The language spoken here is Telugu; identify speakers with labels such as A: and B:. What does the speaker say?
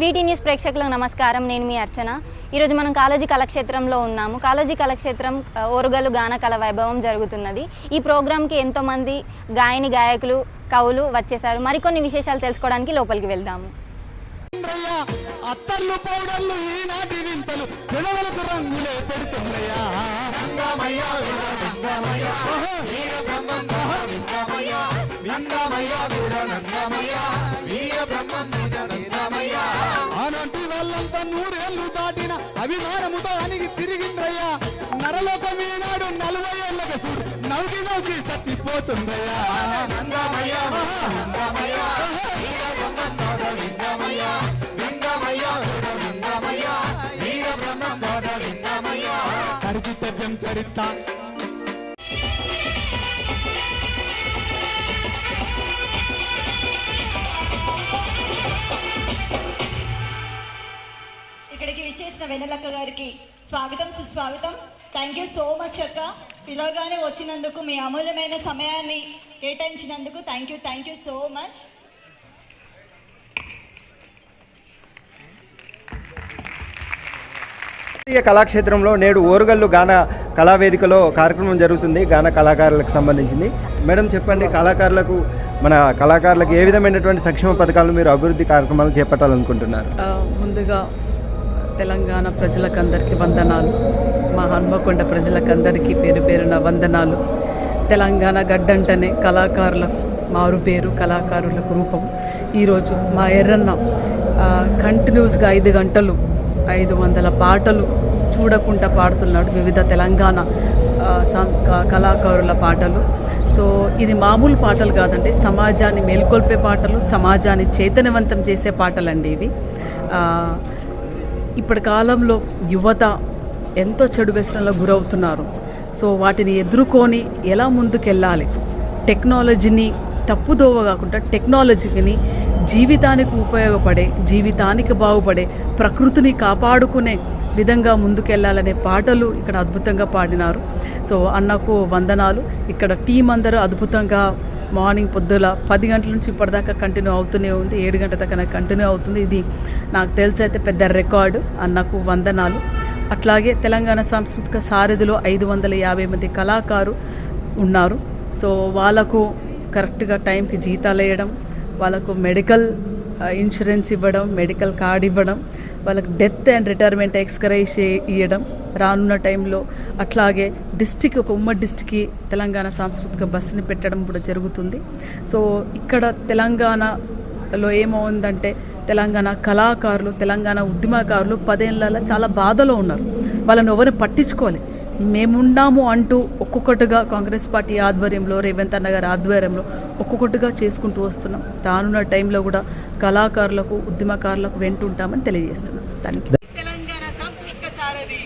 A: వీటీ న్యూస్ ప్రేక్షకులకు నమస్కారం. నేను మీ అర్చన. ఈరోజు మనం కాలేజీ కళాక్షేత్రంలో ఉన్నాము. కాలేజీ కళాక్షేత్రం ఓరుగలు గాన కళ వైభవం జరుగుతున్నది. ఈ ప్రోగ్రాంకి ఎంతోమంది గాయని గాయకులు కవులు వచ్చేసారు. మరికొన్ని విశేషాలు తెలుసుకోవడానికి లోపలికి వెళ్దాము.
B: చంద్రయ్య అత్తర్లు పౌడర్లు ఈనాటి వింతలు పిలవలకు రంగులే పెడుతుండ్రయ్యా ఆనాటి అభిమానముతో అనిగి తిరిగిండ్రయ్యా. నరలోకం ఈనాడు నలభై ఏళ్ళకి చూడు నవ్వి నవ్వి చచ్చిపోతుండ్రయ్యా. కరిగిత జంతరిత
C: ఇక్కడికి విచ్చేసిన వెన్నెలక్క గారికి స్వాగతం సుస్వాగతం. థ్యాంక్ యూ సో మచ్ అక్క. పిలవగానే వచ్చినందుకు మీ అమూల్యమైన సమయాన్ని కేటాయించినందుకు thank you thank you so much
D: జాతీయ కళాక్షేత్రంలో నేడు ఓరుగల్లు గాన కళావేదికలో కార్యక్రమం జరుగుతుంది గాన కళాకారులకు సంబంధించింది. మేడం చెప్పండి కళాకారులకు మన కళాకారులకు ఏ విధమైనటువంటి సంక్షేమ పథకాలు మీరు అభివృద్ధి కార్యక్రమాలు చేపట్టాలనుకుంటున్నారు?
E: ముందుగా తెలంగాణ ప్రజలకందరికీ వందనాలు. మా హన్మకొండ ప్రజలకందరికీ పేరు పేరున వందనాలు. తెలంగాణ గడ్డంటనే కళాకారులకు మారు పేరు కళాకారులకు రూపం. ఈరోజు మా ఎర్రన్న కంటిన్యూస్గా ఐదు గంటలు ఐదు వందల పాటలు చూడకుండా పాడుతున్నాడు వివిధ తెలంగాణ క- కళాకారుల పాటలు. సో ఇది మామూలు పాటలు కాదండి సమాజాన్ని మేల్కొల్పే పాటలు సమాజాన్ని చైతన్యవంతం చేసే పాటలండి ఇవి. ఇప్పటి కాలంలో యువత ఎంతో చెడు వ్యసనంలో గురవుతున్నారు. సో వాటిని ఎదుర్కొని ఎలా ముందుకెళ్ళాలి? టెక్నాలజీని తప్పుదోవ కాకుండా టెక్నాలజీని జీవితానికి ఉపయోగపడే జీవితానికి బాగుపడే ప్రకృతిని కాపాడుకునే విధంగా ముందుకెళ్ళాలనే పాటలు ఇక్కడ అద్భుతంగా పాడినారు. సో అన్నకు వందనాలు. ఇక్కడ టీం అందరూ అద్భుతంగా మార్నింగ్ పొద్దుల పది గంటల నుంచి ఇప్పటిదాకా కంటిన్యూ అవుతూనే ఉంది. ఏడు గంటల దాకా నాకు కంటిన్యూ అవుతుంది. ఇది నాకు తెలిసి అయితే పెద్ద రికార్డు అన్నకు వందనాలు. అట్లాగే తెలంగాణ సాంస్కృతిక సారథిలో ఐదు వందల యాభై మంది కళాకారు ఉన్నారు. సో వాళ్ళకు కరెక్ట్గా టైంకి జీతాలు వేయడం వాళ్ళకు మెడికల్ ఇన్సూరెన్స్ ఇవ్వడం మెడికల్ కార్డ్ ఇవ్వడం వాళ్ళకి డెత్ అండ్ రిటైర్మెంట్ ఎక్స్కరైజ్ ఇవ్వడం రానున్న టైంలో అట్లాగే డిస్టిక్ ఒక ఉమ్మడి డిస్టిక్కి తెలంగాణ సాంస్కృతిక బస్సుని పెట్టడం కూడా జరుగుతుంది. సో ఇక్కడ తెలంగాణలో ఏమవుందంటే తెలంగాణ కళాకారులు తెలంగాణ ఉద్యమకారులు పదేళ్ళ చాలా బాధలో ఉన్నారు. వాళ్ళని ఎవరిని పట్టించుకోవాలి మేమున్నాము అంటూ ఒక్కొక్కటిగా కాంగ్రెస్ పార్టీ ఆధ్వర్యంలో రేవంత్ అన్న గారి ఆధ్వర్యంలో ఒక్కొక్కటిగా చేసుకుంటూ వస్తున్నాం. రానున్న టైంలో కూడా కళాకారులకు ఉద్యమకారులకు వెంటుంటామని తెలియజేస్తున్నాం. దానికి
F: తెలంగాణ సాంస్కృతిక సారథి.